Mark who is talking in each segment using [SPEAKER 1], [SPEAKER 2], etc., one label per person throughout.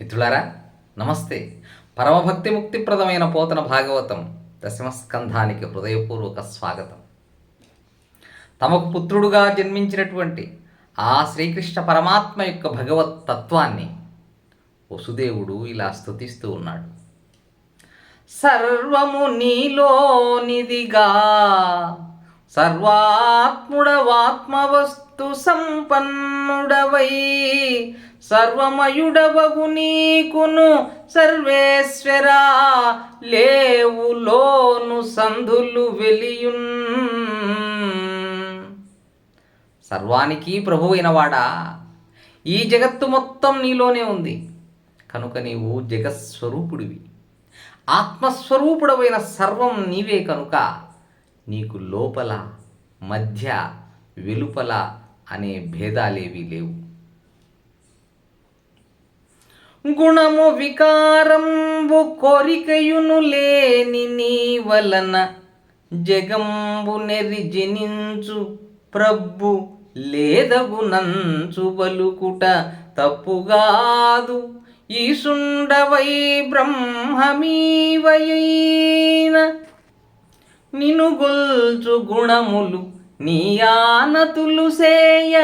[SPEAKER 1] మిత్రులారా నమస్తే. పరమభక్తి ముక్తిప్రదమైన పోతన భాగవతం దశమస్కంధానికి హృదయపూర్వక స్వాగతం. తమకు పుత్రుడుగా జన్మించినటువంటి ఆ శ్రీకృష్ణ పరమాత్మ యొక్క భగవత్ తత్వాన్ని వసుదేవుడు ఇలా స్తుతిస్తూ ఉన్నాడు. సర్వము నీలోనిదిగా సర్వాత్ముడవాత్మవస్తు సంపన్నుడవై సర్వమయుడవగు నీకును సర్వేశ్వరా లేవులోను సంధులు వెలియున్. సర్వానికి ప్రభు అయినవాడా? ఈ జగత్తు మొత్తం నీలోనే ఉంది. కనుక నీవు జగత్స్వరూపుడివి ఆత్మస్వరూపుడమైన సర్వం నీవే కనుక. నీకు లోపల మధ్య వెలుపల అనే భేదాలేవీ లేవు. గుణము వికారంబు కోరికయును లేని నీ వలన జగంబు నెరి ప్రభు ప్రబ్బు లేదగునంచు బలుకుట తప్పుగాదు. ఈసుండవై బ్రహ్మమీవయైన నినుగొల్చు గుణములు నీ ఆనతులు సేయ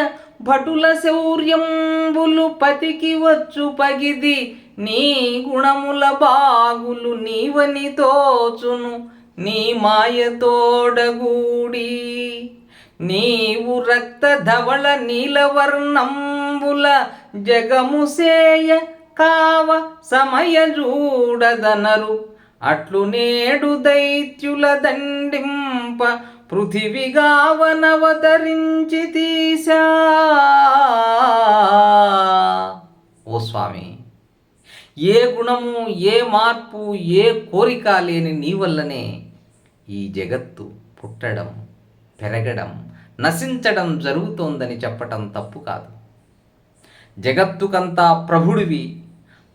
[SPEAKER 1] భటుల శౌర్యంబులు పతికి వచ్చు పగిది. నీ గుణముల బాగులు నీవని తోచును. నీ మాయతోడగూడి నీవు రక్త ధవళ నీలవర్ణంబుల జగముసేయ కావ సమయ చూడదనరు అట్లు నేడు దైత్యుల దండింప పృథివిగావనవతరించి తీశా. గుణము ఏ మార్పు ఏ కోరిక లేని నీ వల్లనే ఈ జగత్తు పుట్టడం పెరగడం నశించడం జరుగుతోందని చెప్పటం తప్పు కాదు. జగత్తుకంతా ప్రభుడివి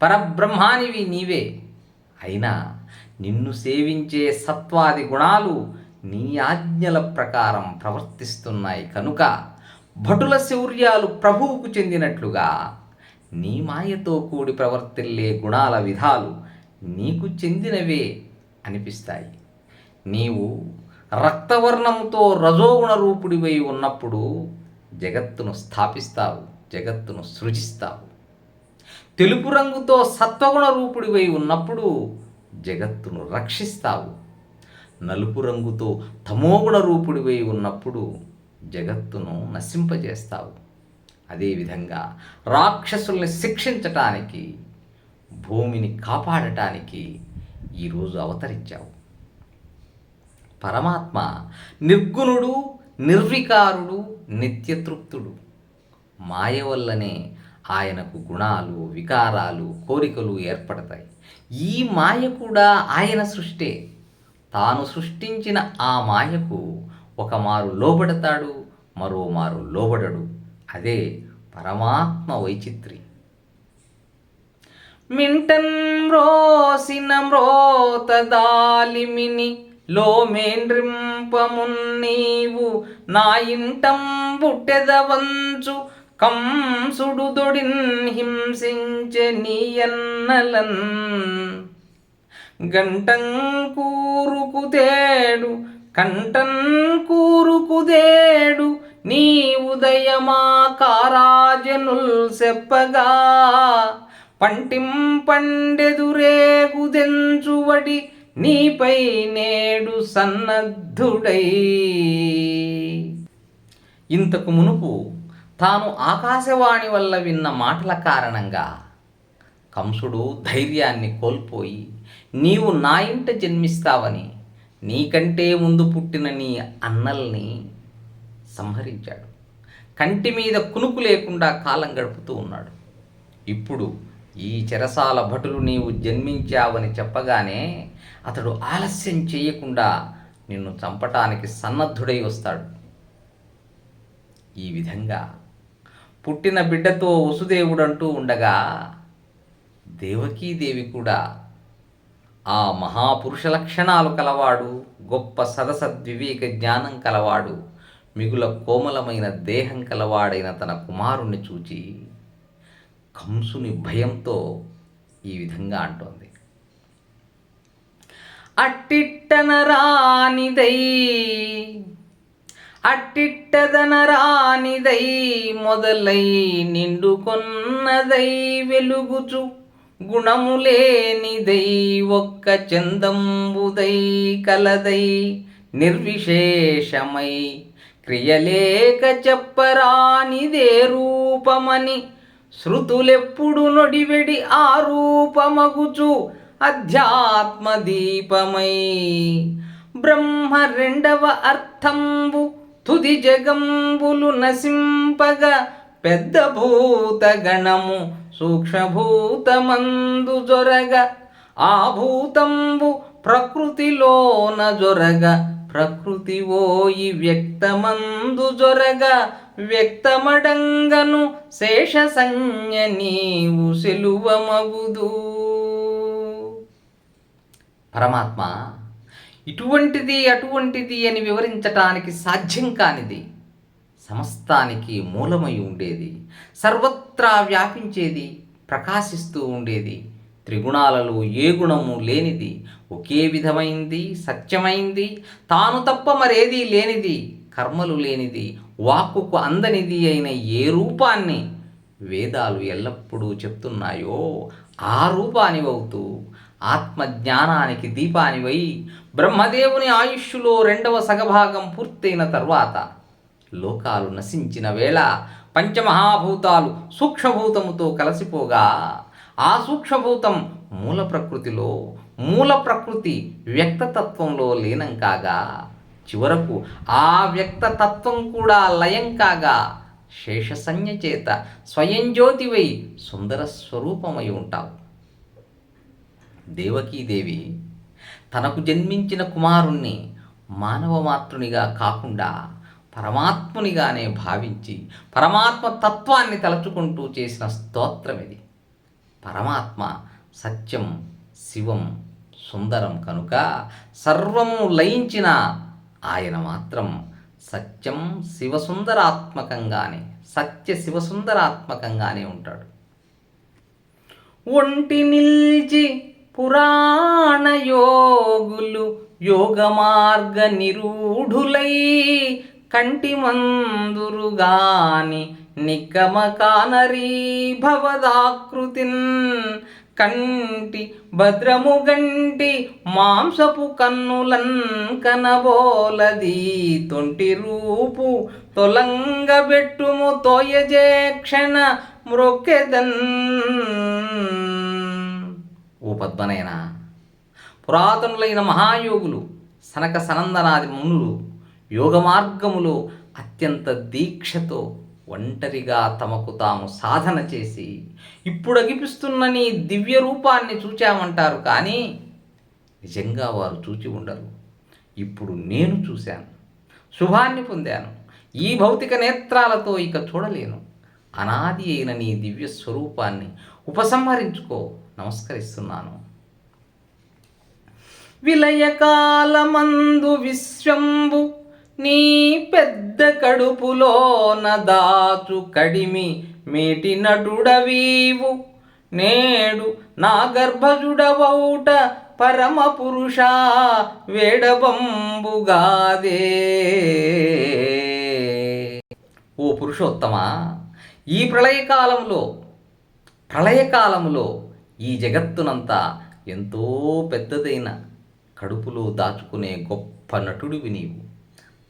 [SPEAKER 1] పరబ్రహ్మానివి నీవే. అయినా నిన్ను సేవించే సత్వాది గుణాలు నీ ఆజ్ఞల ప్రకారం ప్రవర్తిస్తున్నాయి కనుక భటుల శౌర్యాలు ప్రభువుకు చెందినట్లుగా నీ మాయతో కూడి ప్రవర్తిల్లే గుణాల విధాలు నీకు చెందినవే అనిపిస్తాయి. నీవు రక్తవర్ణంతో రజోగుణ రూపుడివై ఉన్నప్పుడు జగత్తును స్థాపిస్తావు జగత్తును సృజిస్తావు. తెలుపు రంగుతో సత్వగుణ రూపుడివై ఉన్నప్పుడు జగత్తును రక్షిస్తావు. నలుపు రంగుతో తమోగుణ రూపుడివై ఉన్నప్పుడు జగత్తును నశింపజేస్తావు. అదేవిధంగా రాక్షసుల్ని శిక్షించటానికి భూమిని కాపాడటానికి ఈరోజు అవతరించావు. పరమాత్మ నిర్గుణుడు నిర్వికారుడు నిత్యతృప్తుడు. మాయ వల్లనే ఆయనకు గుణాలు వికారాలు కోరికలు ఏర్పడతాయి. ఈ మాయ కూడా ఆయన సృష్టే. తాను సృష్టించిన ఆ మాయకు ఒక మారు లోబడతాడు మరో మారు లోబడడు. అదే పరమాత్మ వైచిత్రి. మింటన్ మ్రోసిన మ్రోతదాలిమిని లోమేండ్రింపమున్ నీవు నా ఇంటం బుట్టెదవంచు కంసుడు దొడిన్ హింసించ నీయన్నలన్. గంటం కూరుకుదేడు కంటన్ కూరుకుదేడు నీ ఉదయమా కారాజనుల్ చెప్పగా పంటిం పండెదురేగుదెంచువడి నీపై నేడు సన్నద్ధుడై. ఇంతకు మునుపు తాను ఆకాశవాణి వల్ల విన్న మాటల కారణంగా కంసుడు ధైర్యాన్ని కోల్పోయి నీవు నా ఇంట జన్మిస్తావని నీకంటే ముందు పుట్టిన నీ అన్నల్ని సంహరించాడు. కంటి మీద కునుకు లేకుండా కాలం గడుపుతూ ఉన్నాడు. ఇప్పుడు ఈ చెరసాల భటులు నీవు జన్మించావని చెప్పగానే అతడు ఆలస్యం చేయకుండా నిన్ను చంపటానికి సన్నద్ధుడై వస్తాడు. ఈ విధంగా పుట్టిన బిడ్డతో వసుదేవుడంటూ ఉండగా దేవకీదేవి కూడా ఆ మహాపురుష లక్షణాలు కలవాడు గొప్ప సదసద్వివేక జ్ఞానం కలవాడు మిగుల కోమలమైన దేహం కలవాడైన తన కుమారుణ్ణి చూచి కంసుని భయంతో ఈ విధంగా అంటోంది. అట్టిట్టనరానిదై అట్టిట్టదనరానిదై మొదలై నిండుకొన్నదై వెలుగుచు గుణములేనిదై ఒక్క చందంబుదై కలదై నిర్విశేషమై క్రియలేక చెప్పరానిదే రూపమని శృతులెప్పుడు నొడివెడి ఆ రూపమగుచు అధ్యాత్మ దీపమై బ్రహ్మ రెండవ అర్థంబు తుది జగంబులు నసింపగ పెద్ద భూత గణము సూక్ష్మభూతమందు జొరగ. ఆ భూతంబు ప్రకృతిలోన జొరగ. ప్రకృతి ఓయి వ్యక్తమందు జొరగ వ్యక్తమడంగను శేష సంజ్ఞ నీవు సెలువమగుదు. పరమాత్మ ఇటువంటిది అటువంటిది అని వివరించటానికి సాధ్యం కానిది సమస్తానికి మూలమై ఉండేది సర్వత్రా వ్యాపించేది ప్రకాశిస్తూ ఉండేది త్రిగుణాలలో ఏ గుణము లేనిది ఒకే విధమైంది సత్యమైంది? తాను తప్ప మరేదీ లేనిది కర్మలు లేనిది వాక్కుకు అందనిది అయిన ఏ రూపాన్ని వేదాలు ఎల్లప్పుడూ చెప్తున్నాయో ఆ రూపానివవుతూ ఆత్మజ్ఞానానికి దీపానివై బ్రహ్మదేవుని ఆయుష్లో రెండవ సగభాగం పూర్తయిన తర్వాత లోకాలు నశించిన వేళ పంచమహాభూతాలు సూక్ష్మభూతముతో కలిసిపోగా ఆ సూక్ష్మభూతం మూల ప్రకృతిలో మూల ప్రకృతి వ్యక్తతత్వంలో లీనం కాగా చివరకు ఆ వ్యక్తతత్వం కూడా లయం కాగా శేషసంజ్ఞ చేత స్వయం జ్యోతివై సుందర స్వరూపమై ఉంటావు. దేవకీదేవి తనకు జన్మించిన కుమారుణ్ణి మానవ మాతృనిగా కాకుండా పరమాత్మునిగానే భావించి పరమాత్మ తత్వాన్ని తలచుకుంటూ చేసిన స్తోత్రం ఇది పరమాత్మ సత్యం శివం సుందరం కనుక సర్వము లయించిన ఆయన మాత్రం సత్యం శివసుందరాత్మకంగానే సత్య శివసుందరాత్మకంగానే ఉంటాడు. ఒంటి నిల్చి పురాణ యోగులు యోగ మార్గ నిరూఢులై కంటి మందురుగాని నిగమకానరీభవదాకృతిన్ కంటి భద్రము గంటి మాంసపు కన్నులన్ కనబోలది. తొంటి రూపు తొలంగబెట్టుము తోయజేక్షణ మ్రొక్కెదన్. ఓ పద్మనైన పురాతనులైన మహాయోగులు సనక సనందనాది మునులు యోగ మార్గములో అత్యంత దీక్షతో ఒంటరిగా తమకు తాము సాధన చేసి ఇప్పుడు అగిపిస్తున్న నీ దివ్య రూపాన్ని చూచామంటారు కానీ నిజంగా వారు చూచి ఉండరు. ఇప్పుడు నేను చూశాను శుభాన్ని పొందాను ఈ భౌతిక నేత్రాలతో ఇక చూడలేను. అనాది అయిన నీ దివ్య స్వరూపాన్ని ఉపసంహరించుకో నమస్కరిస్తున్నాను. విలయకాలమందు విశ్వంబు నీ పెద్ద కడుపులోన దాచు కడిమి మేటి నటుడవీవు. నేడు నా గర్భజుడవౌట పరమ పురుష వేడబంబుగాదే. ఓ పురుషోత్తమా ఈ ప్రళయకాలంలో ప్రళయకాలంలో ఈ జగత్తునంతా ఎంతో పెద్దదైన కడుపులో దాచుకునే గొప్ప నటుడివి నీవు.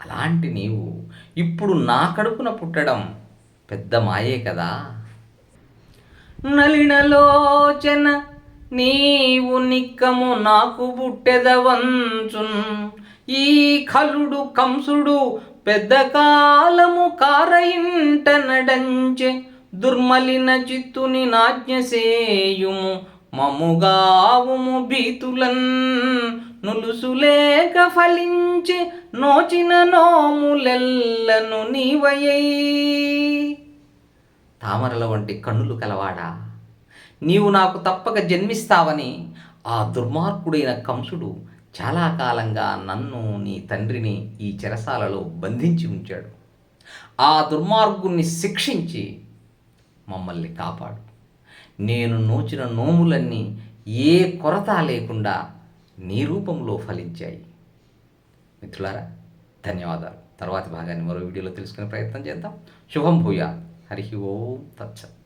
[SPEAKER 1] అలాంటి నీవు ఇప్పుడు నా కడుపున పుట్టడం పెద్ద మాయే కదా. నలినలోచన నీవు నిక్కము నాకు బుట్టెదవంచున్. ఈ ఖలుడు కంసుడు పెద్ద కాలము కారయింట నడంచె. దుర్మలిన చిత్తుని నాజ్ఞసేయుము మముగావుము భీతులన్. నులుసులేక ఫలించి నోచిన నోములెల్లను నీవయ్యై. తామరల వంటి కన్నులు కలవాడా? నీవు నాకు తప్పక జన్మిస్తావని ఆ దుర్మార్గుడైన కంసుడు చాలా కాలంగా నన్ను నీ తండ్రిని ఈ చెరసాలలో బంధించి ఉంచాడు. ఆ దుర్మార్గుణ్ణి శిక్షించి మమ్మల్ని కాపాడు. నేను నోచిన నోములన్నీ ఏ కొరత లేకుండా నీ రూపంలో ఫలించాయి. మిత్రులారా ధన్యవాదాలు. తర్వాతి భాగాన్ని మరో వీడియోలో తెలుసుకునే ప్రయత్నం చేద్దాం. శుభం భూయా హరి ఓం తచ్చత్